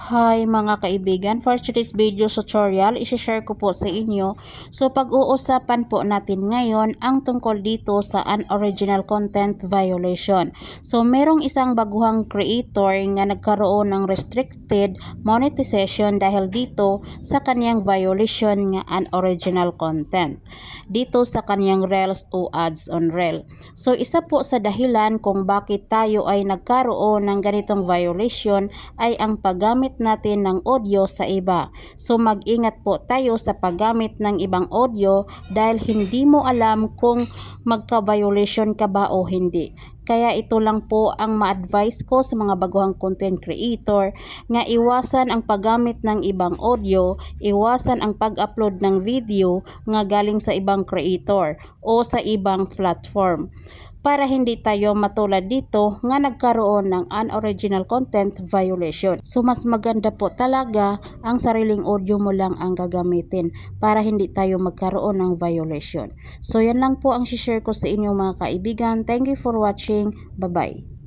Hi mga kaibigan, for today's video tutorial, isi-share ko po sa inyo. So pag-uusapan po natin ngayon ang tungkol dito sa unoriginal content violation. So merong isang baguhang creator nga nagkaroon ng restricted monetization dahil dito sa kanyang violation nga unoriginal content. Dito sa kanyang Reels o ads on Reel. So isa po sa dahilan kung bakit tayo ay nagkaroon ng ganitong violation ay ang paggamit natin ng audio sa iba. So mag-ingat po tayo sa paggamit ng ibang audio dahil hindi mo alam kung magka-violation ka ba o hindi. Kaya ito lang po ang ma-advise ko sa mga baguhang content creator nga iwasan ang paggamit ng ibang audio, iwasan ang pag-upload ng video nga galing sa ibang creator o sa ibang platform para hindi tayo matulad dito nga nagkaroon ng unoriginal content violation. So mas maganda po talaga ang sariling audio mo lang ang gagamitin para hindi tayo magkaroon ng violation. So yan lang po ang share ko sa inyo mga kaibigan. Thank you for watching. Bye-bye.